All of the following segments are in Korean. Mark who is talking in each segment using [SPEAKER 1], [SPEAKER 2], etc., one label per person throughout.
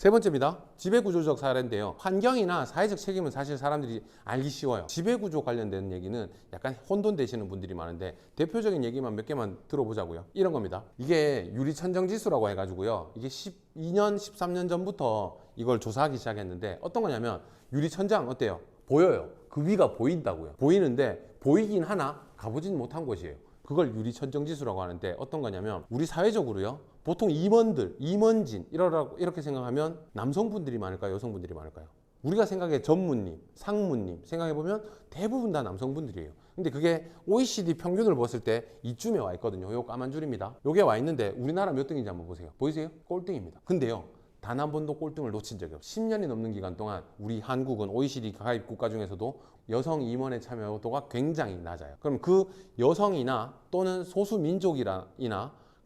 [SPEAKER 1] 세 번째입니다. 지배구조적 사례인데요. 환경이나 사회적 책임은 사실 사람들이 알기 쉬워요. 지배구조 관련된 얘기는 약간 혼돈되시는 분들이 많은데 대표적인 얘기만 몇 개만 들어보자고요. 이런 겁니다. 이게 유리천정지수라고 해가지고요. 이게 12년, 13년 전부터 이걸 조사하기 시작했는데 어떤 거냐면 유리천장 어때요? 보여요. 그 위가 보인다고요. 보이는데 보이긴 하나 가보진 못한 곳이에요. 그걸 유리천정지수라고 하는데 어떤 거냐면 우리 사회적으로요. 보통 임원들, 임원진 이러라고 이렇게 생각하면 남성분들이 많을까요? 여성분들이 많을까요? 우리가 생각해 전무님, 상무님 생각해 보면 대부분 다 남성분들이에요. 근데 그게 OECD 평균을 봤을 때 이쯤에 와 있거든요. 요 까만 줄입니다. 요게 와 있는데 우리나라 몇 등인지 한번 보세요. 보이세요? 꼴등입니다. 근데요. 단 한 번도 꼴등을 놓친 적이 없어요. 10년이 넘는 기간 동안 우리 한국은 OECD 가입 국가 중에서도 여성 임원의 참여도가 굉장히 낮아요. 그럼 그 여성이나 또는 소수 민족이나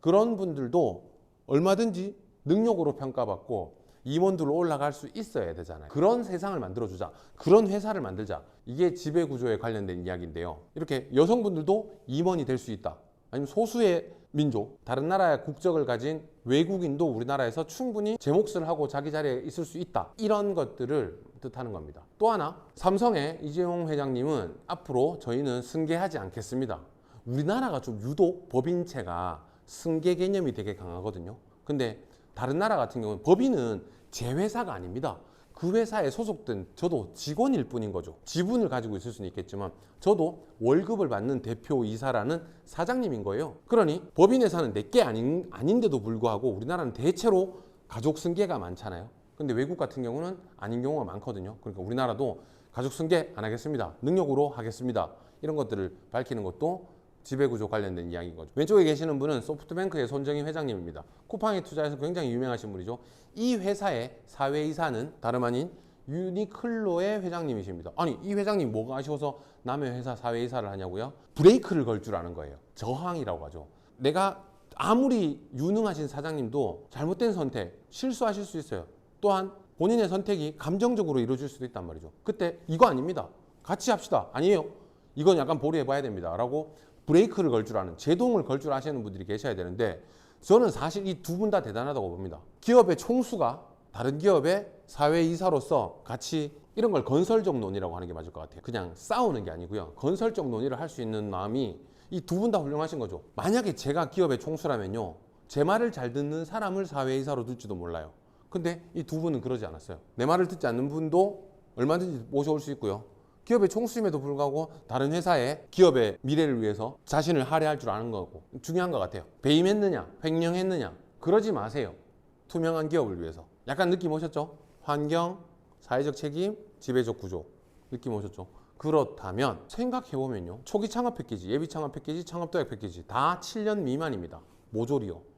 [SPEAKER 1] 그런 분들도 얼마든지 능력으로 평가받고 임원들로 올라갈 수 있어야 되잖아요. 그런 세상을 만들어주자. 그런 회사를 만들자. 이게 지배구조에 관련된 이야기인데요. 이렇게 여성분들도 임원이 될 수 있다. 아니면 소수의 민족, 다른 나라의 국적을 가진 외국인도 우리나라에서 충분히 제 몫을 하고 자기 자리에 있을 수 있다. 이런 것들을 뜻하는 겁니다. 또 하나, 삼성의 이재용 회장님은 앞으로 저희는 승계하지 않겠습니다. 우리나라가 좀 유독 법인체가 승계 개념이 되게 강하거든요. 근데 다른 나라 같은 경우는 법인은 제 회사가 아닙니다. 그 회사에 소속된 저도 직원일 뿐인 거죠. 지분을 가지고 있을 수는 있겠지만 저도 월급을 받는 대표 이사라는 사장님인 거예요. 그러니 법인 회사는 내게 아닌 아닌데도 불구하고 우리나라는 대체로 가족 승계가 많잖아요. 근데 외국 같은 경우는 아닌 경우가 많거든요. 그러니까 우리나라도 가족 승계 안 하겠습니다. 능력으로 하겠습니다. 이런 것들을 밝히는 것도 지배구조 관련된 이야기인 거죠. 왼쪽에 계시는 분은 소프트뱅크의 손정희 회장님입니다. 쿠팡에 투자해서 굉장히 유명하신 분이죠. 이 회사의 사회이사는 다름 아닌 유니클로의 회장님이십니다. 아니 이 회장님 뭐가 아쉬워서 남의 회사 사회이사를 하냐고요? 브레이크를 걸 줄 아는 거예요. 저항이라고 하죠. 내가 아무리 유능하신 사장님도 잘못된 선택, 실수하실 수 있어요. 또한 본인의 선택이 감정적으로 이루어질 수도 있단 말이죠. 그때 이거 아닙니다. 같이 합시다. 아니에요. 이건 약간 보류해 봐야 됩니다. 라고 브레이크를 걸 줄 아는, 제동을 걸 줄 아시는 분들이 계셔야 되는데 저는 사실 이 두 분 다 대단하다고 봅니다. 기업의 총수가 다른 기업의 사회이사로서 같이 이런 걸 건설적 논의라고 하는 게 맞을 것 같아요. 그냥 싸우는 게 아니고요. 건설적 논의를 할 수 있는 마음이 이 두 분 다 훌륭하신 거죠. 만약에 제가 기업의 총수라면요. 제 말을 잘 듣는 사람을 사회이사로 둘지도 몰라요. 근데 이 두 분은 그러지 않았어요. 내 말을 듣지 않는 분도 얼마든지 모셔올 수 있고요. 기업의 총수임에도 불구하고 다른 회사의 기업의 미래를 위해서 자신을 할애할 줄 아는 거고 중요한 것 같아요. 배임했느냐, 횡령했느냐 그러지 마세요. 투명한 기업을 위해서. 약간 느낌 오셨죠? 환경, 사회적 책임, 지배적 구조 느낌 오셨죠? 그렇다면 생각해보면요. 초기 창업 패키지, 예비 창업 패키지, 창업 도약 패키지 다 7년 미만입니다. 모조리요.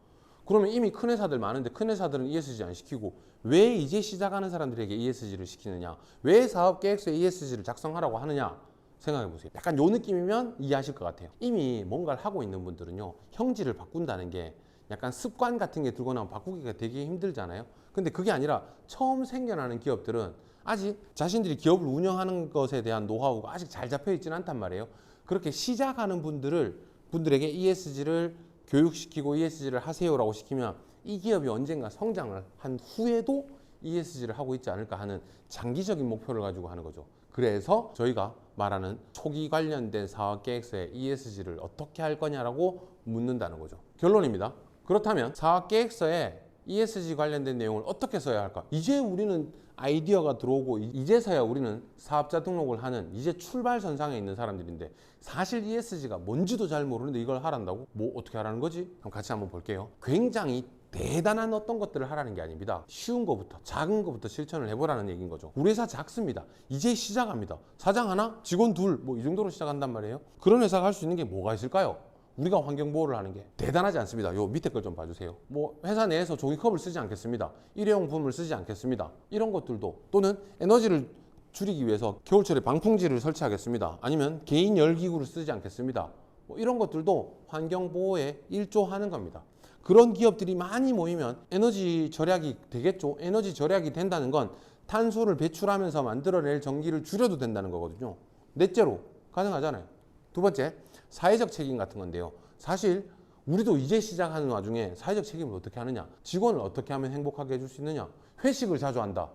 [SPEAKER 1] 그러면 이미 큰 회사들 많은데 큰 회사들은 ESG 안 시키고 왜 이제 시작하는 사람들에게 ESG를 시키느냐? 왜 사업 계획서에 ESG를 작성하라고 하느냐? 생각해 보세요. 약간 요 느낌이면 이해하실 것 같아요. 이미 뭔가를 하고 있는 분들은요. 형질을 바꾼다는 게 약간 습관 같은 게 들고 나면 바꾸기가 되게 힘들잖아요. 근데 그게 아니라 처음 생겨나는 기업들은 아직 자신들이 기업을 운영하는 것에 대한 노하우가 아직 잘 잡혀 있지는 않단 말이에요. 그렇게 시작하는 분들을 분들에게 ESG를 교육시키고 ESG를 하세요라고 시키면 이 기업이 언젠가 성장을 한 후에도 ESG를 하고 있지 않을까 하는 장기적인 목표를 가지고 하는 거죠. 그래서 저희가 말하는 초기 관련된 사업 계획서에 ESG를 어떻게 할 거냐라고 묻는다는 거죠. 결론입니다. 그렇다면 사업 계획서에 ESG 관련된 내용을 어떻게 써야 할까? 이제 우리는 아이디어가 들어오고 이- 이제서야 우리는 사업자 등록을 하는 이제 출발선상에 있는 사람들인데 사실 ESG가 뭔지도 잘 모르는데 이걸 하란다고? 뭐 어떻게 하라는 거지? 그럼 같이 한번 볼게요. 굉장히 대단한 어떤 것들을 하라는 게 아닙니다. 쉬운 것부터 작은 것부터 실천을 해보라는 얘기인 거죠. 우리 회사 작습니다. 이제 시작합니다. 사장 하나, 직원 둘, 뭐 이 정도로 시작한단 말이에요. 그런 회사가 할 수 있는 게 뭐가 있을까요? 우리가 환경 보호를 하는 게 대단하지 않습니다. 요 밑에 걸 좀 봐주세요. 뭐 회사 내에서 종이컵을 쓰지 않겠습니다. 일회용품을 쓰지 않겠습니다. 이런 것들도 또는 에너지를 줄이기 위해서 겨울철에 방풍지를 설치하겠습니다. 아니면 개인 열기구를 쓰지 않겠습니다. 뭐 이런 것들도 환경 보호에 일조하는 겁니다. 그런 기업들이 많이 모이면 에너지 절약이 되겠죠. 에너지 절약이 된다는 건 탄소를 배출하면서 만들어낼 전기를 줄여도 된다는 거거든요. 넷째로 가능하잖아요. 두 번째, 사회적 책임 같은 건데요. 사실 우리도 이제 시작하는 와중에 사회적 책임을 어떻게 하느냐? 직원을 어떻게 하면 행복하게 해줄 수 있느냐? 회식을 자주 한다.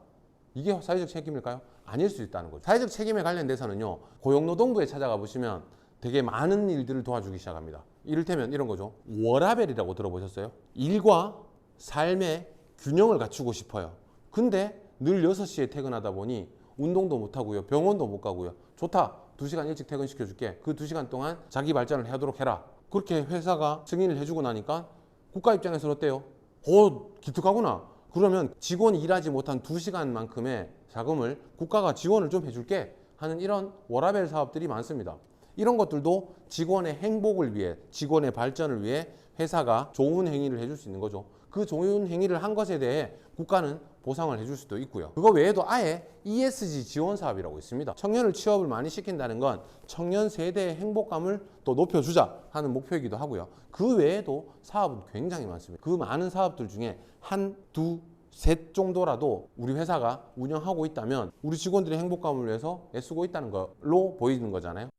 [SPEAKER 1] 이게 사회적 책임일까요? 아닐 수 있다는 거죠. 사회적 책임에 관련돼서는요, 고용노동부에 찾아가 보시면 되게 많은 일들을 도와주기 시작합니다. 이를테면 이런 거죠. 워라벨이라고 들어보셨어요? 일과 삶의 균형을 갖추고 싶어요. 근데 늘 6시에 퇴근하다 보니 운동도 못 하고요. 병원도 못 가고요. 좋다. 2시간 일찍 퇴근시켜 줄게. 그 2시간 동안 자기 발전을 하도록 해라. 그렇게 회사가 승인을 해주고 나니까 국가 입장에서는 어때요? 어, 기특하구나. 그러면 직원이 일하지 못한 2시간만큼의 자금을 국가가 지원을 좀 해줄게 하는 이런 워라벨 사업들이 많습니다. 이런 것들도 직원의 행복을 위해, 직원의 발전을 위해 회사가 좋은 행위를 해줄 수 있는 거죠. 그 좋은 행위를 한 것에 대해 국가는 보상을 해줄 수도 있고요. 그거 외에도 아예 ESG 지원 사업이라고 있습니다. 청년을 취업을 많이 시킨다는 건 청년 세대의 행복감을 또 높여주자 하는 목표이기도 하고요. 그 외에도 사업은 굉장히 많습니다. 그 많은 사업들 중에 한, 두, 셋 정도라도 우리 회사가 운영하고 있다면 우리 직원들의 행복감을 위해서 애쓰고 있다는 걸로 보이는 거잖아요.